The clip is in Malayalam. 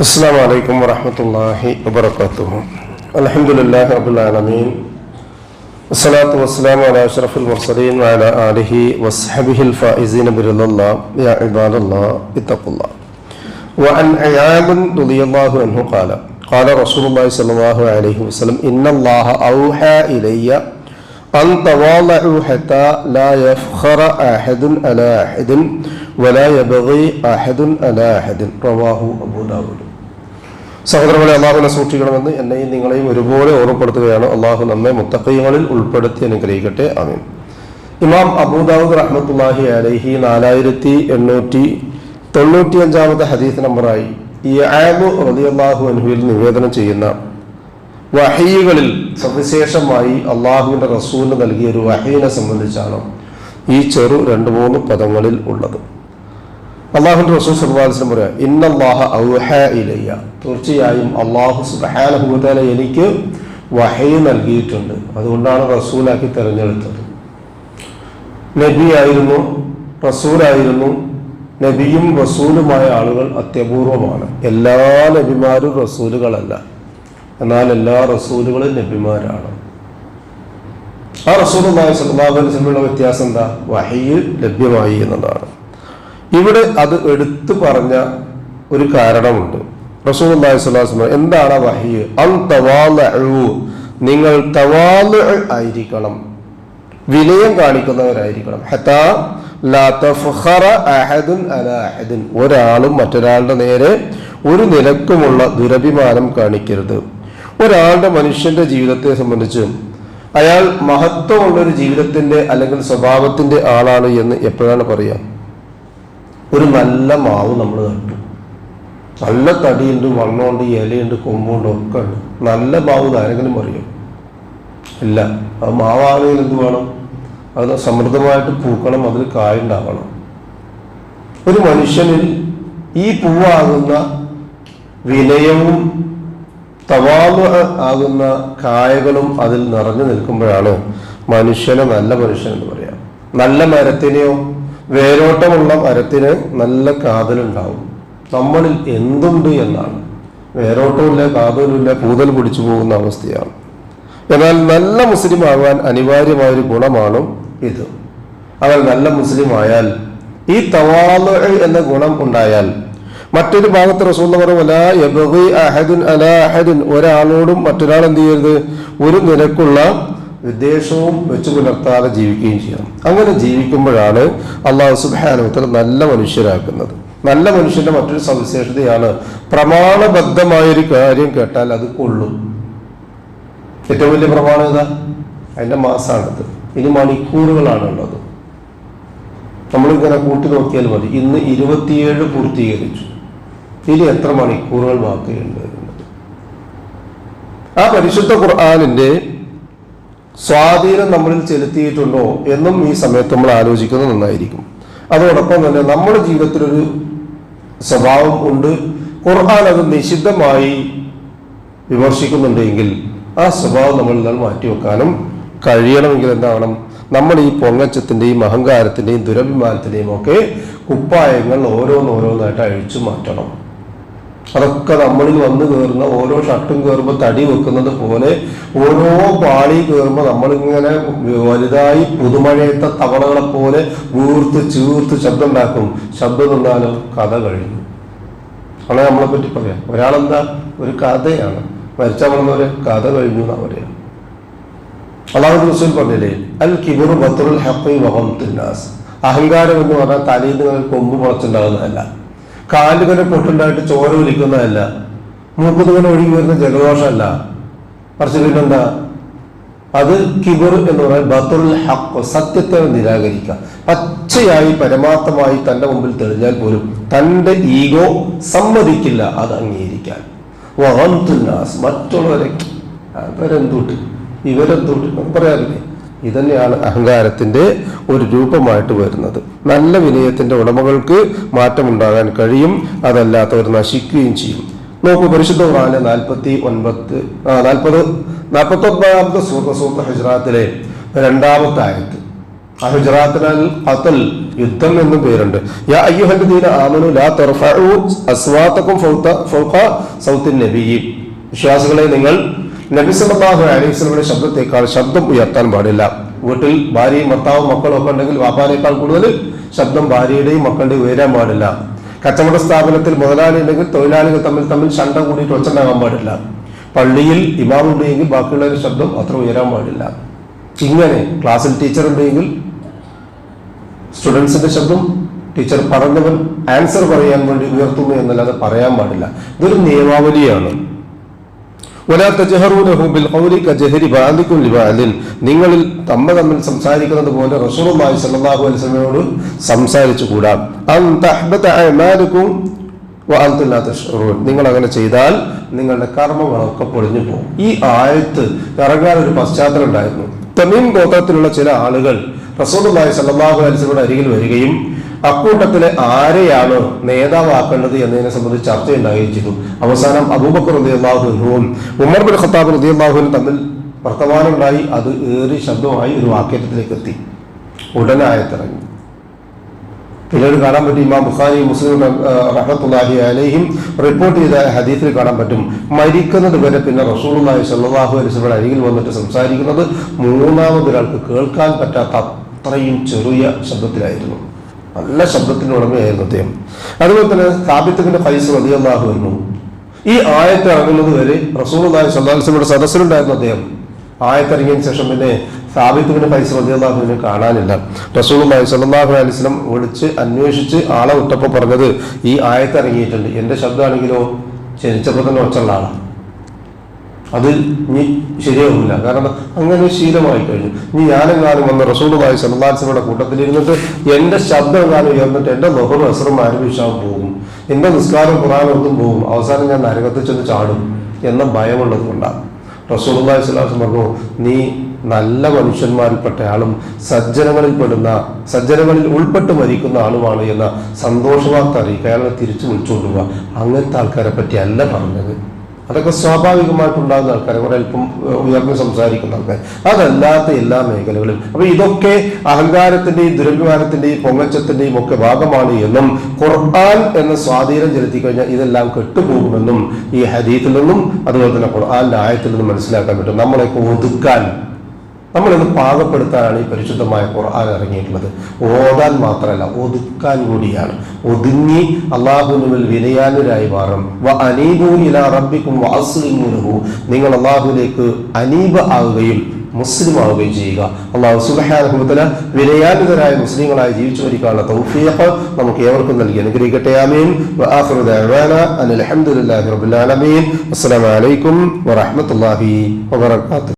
السلام عليكم ورحمة الله وبركاته الحمد لله رب العالمين والصلاة والسلام على أشرف المرسلين وعلى آله وصحبه الفائزين برضا الله يا عباد الله اتقوا الله وعن عياض رضي الله عنه قال قال رسول الله صلى الله عليه وسلم إن الله أوحى إلي أن تواضعوا حتى لا يفخر أحد على أحد ولا يبغي أحد على أحد رواه أبو داود സഹോദരങ്ങളെ അള്ളാഹുവിനെ സൂക്ഷിക്കണമെന്ന് എന്നെയും നിങ്ങളെയും ഒരുപോലെ ഓർമ്മപ്പെടുത്തുകയാണ് അള്ളാഹു നമ്മെ മുത്തക്കൈകളിൽ ഉൾപ്പെടുത്തി അനുഗ്രഹിക്കട്ടെ ആമീൻ ഇമാം അബൂദാവൂദ് റഹ്മത്തുല്ലാഹി അലൈഹി നാലായിരത്തി എണ്ണൂറ്റി തൊണ്ണൂറ്റി അഞ്ചാമത്തെ ഹദീസ് നമ്പറായി ഈ ആബു റളിയല്ലാഹു അൻഹുവിൽ നിവേദനം ചെയ്യുന്ന വഹീകളിൽ സവിശേഷമായി അള്ളാഹുവിന്റെ റസൂലിന് നൽകിയ ഒരു വഹീനെ സംബന്ധിച്ചാണ് ഈ ചെറു രണ്ട് മൂന്ന് പദങ്ങളിൽ ഉള്ളത്. അള്ളാഹുന്റെ റസൂൽ സുബാലിസ്ലം പറയാ ഇന്നല്ലാഹ ഔഹ ഇലയ്യ. തീർച്ചയായും അള്ളാഹു സുബാനഹുദാല എനിക്ക് വഹൈ നൽകിയിട്ടുണ്ട്. അതുകൊണ്ടാണ് റസൂലാക്കി തിരഞ്ഞെടുത്തത്. നബിയായിരുന്നു റസൂലായിരുന്നു നബിയും റസൂലുമായ ആളുകൾ അത്യപൂർവമാണ്. എല്ലാ നബിമാരും റസൂലുകളല്ല. എന്നാൽ എല്ലാ റസൂലുകളും നബിമാരാണ്. ആ റസൂൽ സല്ലാഹു അലൈഹി സ്വലമുള്ള വ്യത്യാസം എന്താ? വഹയിൽ ലഭ്യമായി എന്നതാണ്. ഇവിടെ അത് എടുത്തു പറഞ്ഞ ഒരു കാരണമുണ്ട്. റസൂൽ അള്ളാഹി എന്താണ് വഹി? തവാലു നിങ്ങൾ ആയിരിക്കണം. വിനയം കാണിക്കുന്നവരായിരിക്കണം. ഹത്താ ഒരാളും മറ്റൊരാളുടെ നേരെ ഒരു നിലക്കുമുള്ള ദുരഭിമാനം കാണിക്കരുത്. ഒരാളുടെ മനുഷ്യന്റെ ജീവിതത്തെ സംബന്ധിച്ച് അയാൾ മഹത്വമുള്ള ഒരു ജീവിതത്തിന്റെ അല്ലെങ്കിൽ സ്വഭാവത്തിന്റെ ആളാണ് എന്ന് എപ്പോഴാണ് പറയാം? ഒരു നല്ല മാവ് നമ്മൾ കണ്ടു നല്ല തടിയുണ്ട് വണ്ണമുണ്ട് ഇലയുണ്ട് കൊമ്പുണ്ട് ഒക്കെ ഉണ്ട്. നല്ല മാവ് ആരെങ്കിലും പറയും? ഇല്ല. അത് മാവാണെങ്കിൽ എന്ത് വേണം? അത് സമൃദ്ധമായിട്ട് പൂക്കണം അതിൽ കായുണ്ടാവണം ഒരു മനുഷ്യനിൽ ഈ പൂവാകുന്ന വിനയവും തവാമ ആകുന്ന കായകളും അതിൽ നിറഞ്ഞു നിൽക്കുമ്പോഴാണ് മനുഷ്യനെ നല്ല മനുഷ്യൻ എന്ന് പറയാം. നല്ല മരത്തിനെയോ വേരോട്ടമുള്ള മരത്തിന് നല്ല കാതലുണ്ടാവും. നമ്മളിൽ എന്തുണ്ട് എന്നാണ്. വേരോട്ടമില്ല കാതലുമില്ല പൂതൽ പിടിച്ചു പോകുന്ന അവസ്ഥയാണ്. എന്നാൽ നല്ല മുസ്ലിം ആകാൻ അനിവാര്യമായ ഒരു ഗുണമാണ് ഇത്. അവൻ നല്ല മുസ്ലിം ആയാൽ ഈ തവാല എന്ന ഗുണം ഉണ്ടായാൽ മറ്റൊരു ഭാഗത്ത് റസൂൽ പറഞ്ഞു ഒരാളോടും മറ്റൊരാൾ എന്ത് ചെയ്യരുത്? ഒരു നിരക്കുള്ള വിദ്വേഷവും വെച്ചു പുലർത്താതെ ജീവിക്കുകയും ചെയ്യണം. അങ്ങനെ ജീവിക്കുമ്പോഴാണ് അള്ളാഹു സുബാനുത്തൽ നല്ല മനുഷ്യരാക്കുന്നത്. നല്ല മനുഷ്യന്റെ മറ്റൊരു സവിശേഷതയാണ് പ്രമാണബദ്ധമായൊരു കാര്യം കേട്ടാൽ അത് കൊള്ളും. ഏറ്റവും വലിയ പ്രമാണം ഏതാ? അതിന്റെ മാസമാണിത് ഇനി മണിക്കൂറുകളാണ് ഉള്ളത്. നമ്മളിങ്ങനെ കൂട്ടി നോക്കിയാൽ മതി. ഇന്ന് ഇരുപത്തിയേഴ് പൂർത്തീകരിച്ചു. ഇനി എത്ര മണിക്കൂറുകൾ ബാക്കിയുണ്ട്? ആ പരിശുദ്ധ ഖുർആാനിന്റെ സ്വാധീനം നമ്മളിൽ ചെലുത്തിയിട്ടുണ്ടോ എന്നും ഈ സമയത്ത് നമ്മൾ ആലോചിക്കുന്നത് നന്നായിരിക്കും. അതോടൊപ്പം തന്നെ നമ്മുടെ ജീവിതത്തിലൊരു സ്വഭാവം ഉണ്ട്. ഖുർആൻ അത് നിഷിദ്ധമായി വിമർശിക്കുന്നുണ്ടെങ്കിൽ ആ സ്വഭാവം നമ്മളിൽ നിന്ന് മാറ്റിവെക്കാനും കഴിയണമെങ്കിൽ എന്താവണം? നമ്മൾ ഈ പൊങ്ങച്ചത്തിന്റെയും അഹങ്കാരത്തിന്റെയും ദുരഭിമാനത്തിന്റെയും ഒക്കെ കുപ്പായങ്ങൾ ഓരോന്നോരോന്നായിട്ട് അഴിച്ചു മാറ്റണം. അതൊക്കെ നമ്മളിൽ വന്ന് കയറുന്ന ഓരോ ഷട്ടും കയറുമ്പോൾ തടി വെക്കുന്നത് പോലെ ഓരോ പാളി കയറുമ്പോൾ നമ്മളിങ്ങനെ വലുതായി പുതുമഴയത്തെ തവളകളെ പോലെ വീർത്ത് ചീർത്ത് ശബ്ദം ഉണ്ടാക്കും ശബ്ദം നിന്നാലോ കഥ കഴിഞ്ഞു. അങ്ങനെ നമ്മളെ പറ്റി പറയാം. ഒരാളെന്താ? ഒരു കഥയാണ്. മരിച്ച പറഞ്ഞവരെ കഥ കഴിഞ്ഞു എന്നാ പറയാം. അള്ളാഹു പറഞ്ഞില്ലേ അൽ കിബുർ ബത്തുൽ ഹഖി വഹം തിന്നാസ് അഹങ്കാരം എന്ന് പറഞ്ഞാൽ തലയിൽ നിന്ന് കൊമ്പ് മുളച്ചുണ്ടാകുന്നതല്ല. കാലുകനെ പൊട്ടുണ്ടായിട്ട് ചോര ഒലിക്കുന്നതല്ല മൂക്കുതുകൊല ഒഴുകി വരുന്ന ജലദോഷമല്ല. മറിച്ച് പിന്നെന്താ അത് കിബർ എന്ന് പറഞ്ഞാൽ ബത്തുൽ ഹക്ക് സത്യത്തെ നിരാകരിക്കുക. പച്ചയായി പരമാർത്ഥമായി തന്റെ മുമ്പിൽ തെളിഞ്ഞാൽ പോലും തന്റെ ഈഗോ സമ്മതിക്കില്ല അത് അംഗീകരിക്കാൻ. മറ്റുള്ളവരെ അവരെന്തൂട്ട് ഇവരെന്തൂട്ട് പറയാറില്ലേ? ഇതന്നെയാണ് അഹങ്കാരത്തിന്റെ ഒരു രൂപമായിട്ട് വരുന്നത്. നല്ല വിനയത്തിന്റെ ഉടമകൾക്ക് മാറ്റമുണ്ടാകാൻ കഴിയും അതല്ലാത്തവർ നശിക്കുകയും ചെയ്യും. നോക്കൂ പരിശുദ്ധ ഖുർആാനിലെ നാൽപ്പത്തി ഒൻപത് നാൽപ്പത് നാൽപ്പത്തി ഒൻപതാമത്തെ സൂറ സൂറ ഹുജറാത്തിലെ രണ്ടാമത്തെ ആയത്ത്. ആ ഹുജറാത്തിനാൽ ഖത്തൽ യുദ്ധം എന്നും പേരുണ്ട്. വിശ്വാസികളെ നിങ്ങൾ നബി സല്ലല്ലാഹു അലൈഹി വസല്ലമയുടെ ശബ്ദത്തേക്കാൾ ശബ്ദം ഉയർത്താൻ പാടില്ല. വീട്ടിൽ ഭാര്യയും ഭർത്താവും മക്കളും ഒക്കെ ഉണ്ടെങ്കിൽ വാപ്പാനേക്കാൾ കൂടുതൽ ശബ്ദം ഭാര്യയുടെയും മക്കളുടെയും ഉയരാൻ പാടില്ല. കച്ചവട സ്ഥാപനത്തിൽ മുതലാളി ഉണ്ടെങ്കിൽ തൊഴിലാളികൾ തമ്മിൽ തമ്മിൽ ശണ്ട കൂടിയിട്ട് ഒച്ചണ്ടാകാൻ പാടില്ല. പള്ളിയിൽ ഇമാമുണ്ടെങ്കിൽ ബാക്കിയുള്ളവരുടെ ശബ്ദം അത്ര ഉയരാൻ പാടില്ല. ഇങ്ങനെ ക്ലാസ്സിൽ ടീച്ചർ ഉണ്ടെങ്കിൽ സ്റ്റുഡൻസിന്റെ ശബ്ദം ടീച്ചർ പറഞ്ഞവൻ ആൻസർ പറയാൻ വേണ്ടി ഉയർത്തുന്നു എന്നല്ലാതെ പറയാൻ പാടില്ല. ഇതൊരു നിയമാവലിയാണ്. നിങ്ങളിൽ തമ്മ തമ്മിൽ സംസാരിക്കുന്നത് പോലെ റസൂലുള്ളാഹി സ്വല്ലല്ലാഹു അലൈഹി വസല്ലമയോട് സംസാരിച്ചു കൂടാം അൻ തഹ്ബത അഅമാലുക്കും വഅൻതും ലാ തഷ്ഉറൂൻ നിങ്ങൾ അങ്ങനെ ചെയ്താൽ നിങ്ങളുടെ കർമ്മങ്ങളൊക്കെ പൊളിഞ്ഞു പോകും. ഈ ആയത്ത് ഇറങ്ങാൻ ഒരു പശ്ചാത്തലം ഉണ്ടായിരുന്നു. തമീം ഗോത്രത്തിലുള്ള ചില ആളുകൾ റസൂറുമായി സല്ലാഹു അലൈഹി വസല്ലമയുടെ അരികിൽ വരികയും അക്കൂട്ടത്തിലെ ആരെയാണ് നേതാവാക്കേണ്ടത് എന്നതിനെ സംബന്ധിച്ച് ചർച്ച ചെയ്തു അവസാനം അബൂബക്കർ റളിയല്ലാഹുവിനും ഉമർ ബിൻ ഖത്താബ് റളിയല്ലാഹുവിനും തമ്മിൽ വർത്തമാനമുണ്ടായി. അത് ഏറി ശബ്ദമായി ഒരു വാക്യത്തിലേക്ക് എത്തി ഉടനായത്തിറങ്ങി പിന്നീട് കാണാൻ പറ്റും ഇമാം ബുഖാരി മുസ്ലിം റഹ്മത്തുല്ലാഹി അലൈഹിം റിപ്പോർട്ട് ചെയ്ത ഹദീഫിൽ കാണാൻ പറ്റും. മരിക്കുന്നത് വരെ പിന്നെ റസൂലുള്ളാഹി സല്ലാഹു വസല്ലം അരികിൽ വന്നിട്ട് സംസാരിക്കുന്നത് മൂന്നാമതൊരാൾക്ക് കേൾക്കാൻ പറ്റാത്ത അത്രയും ചെറിയ ശബ്ദത്തിലായിരുന്നു. നല്ല ശബ്ദത്തിന്റെ ഉടമയായിരുന്നു അദ്ദേഹം. അതുപോലെ തന്നെ സ്ഥാപിത്തത്തിന്റെ പൈസ അധികമാകുമായിരുന്നു ഈ ആയത്ത് ഇറങ്ങുന്നത് വരെ റസൂലുള്ളാഹി നായ വസല്ലം സദസ്സിലുണ്ടായിരുന്നു അദ്ദേഹം. ആയത്തിറങ്ങിയതിന് ശേഷം പിന്നെ സ്ഥാപിത്തത്തിന്റെ പൈസ റളിയല്ലാഹുവിനെ കാണാനില്ല. റസൂലുള്ളാഹി നായ അലൈഹി വസല്ലം വിളിച്ച് അന്വേഷിച്ച് ആളെ വിട്ടപ്പോൾ പറഞ്ഞത് ഈ ആയത്തിറങ്ങിയിട്ടുണ്ട്. എന്റെ ശബ്ദമാണെങ്കിലോ? ജനിച്ചപ്പോൾ തന്നെ ഒച്ചുള്ള ആളാണ് അത് നീ ശരിയാവില്ല കാരണം അങ്ങനെ ശീലമായി കഴിഞ്ഞു നീ ഞാനെങ്ങാനും വന്ന് അലൈഹി കൂട്ടത്തിൽ കൂട്ടത്തിലിരുന്നിട്ട് എന്റെ ശബ്ദം എങ്ങാനും ഉയർന്നിട്ട് എന്റെ ലഹറും അസറും ആരംഭിച്ചാൽ പോകും. എന്റെ നിസ്കാരം ഖുറാനൊന്നും പോകും. അവസാനം ഞാൻ നരകത്തിൽ ചെന്ന് ചാടും എന്ന ഭയമുള്ളത് കൊണ്ടാണ്. റസൂലുള്ളാഹി അലൈഹി പറഞ്ഞു നീ നല്ല മനുഷ്യന്മാരിൽപ്പെട്ട ആളും സജ്ജനങ്ങളിൽ പെടുന്ന സജ്ജനങ്ങളിൽ ഉൾപ്പെട്ട് മരിക്കുന്ന ആളുമാണ് എന്ന സന്തോഷവാർത്ത അറിയിക്കുക അയാളെ തിരിച്ചു വിളിച്ചുകൊണ്ടുപോകുക അങ്ങനത്തെ ആൾക്കാരെ പറ്റി അല്ല പറഞ്ഞത്. അതൊക്കെ സ്വാഭാവികമായിട്ടുണ്ടാകുന്ന ആൾക്കാരെ കുറെ അല്പം ഉയർന്ന് സംസാരിക്കുന്ന ആൾക്കാർ അതല്ലാത്ത എല്ലാ മേഖലകളും അപ്പൊ ഇതൊക്കെ അഹങ്കാരത്തിന്റെയും ദുരഭിമാനത്തിന്റെയും പൊങ്ങച്ചത്തിന്റെയും ഒക്കെ ഭാഗമാണ് എന്നും ഖുർആൻ എന്ന സ്വാധീനം ചെലുത്തി കഴിഞ്ഞാൽ ഇതെല്ലാം കെട്ടുപോകുമെന്നും ഈ ഹദീത്തിൽ നിന്നും അതുപോലെ തന്നെ ഖുർആന്റെ ആയത്തിൽ നിന്നും മനസ്സിലാക്കാൻ പറ്റും. നമ്മളെയൊക്കെ ഒതുക്കാൻ നമ്മളിന്ന് പാകപ്പെടുത്താനാണ് ഈ പരിശുദ്ധമായ ഖുർആൻ ഇറങ്ങിയിട്ടുള്ളത്. ഓതാൻ മാത്രമല്ല ഒതുക്കാൻ കൂടിയാണ്. ഒതുങ്ങി അള്ളാഹുനുവിൽ വിനയാനുരായി മാറും നിങ്ങൾ അള്ളാഹുലേക്ക് അനീബ ആവുകയും മുസ്ലിം ആവുകയും ചെയ്യുക. അള്ളാഹു സുബഹാനുഭവത്തിന് വിനയാനിതരായ മുസ്ലിങ്ങളായി ജീവിച്ചു വരിക്കാനുള്ള തൗഫീഖ് നമുക്ക് ഏവർക്കും നൽകി അനുഗ്രഹിക്കട്ടെ. ആമീൻ. വ ആഖിറു ദഅവാന അനിൽ ഹംദുലില്ലാഹി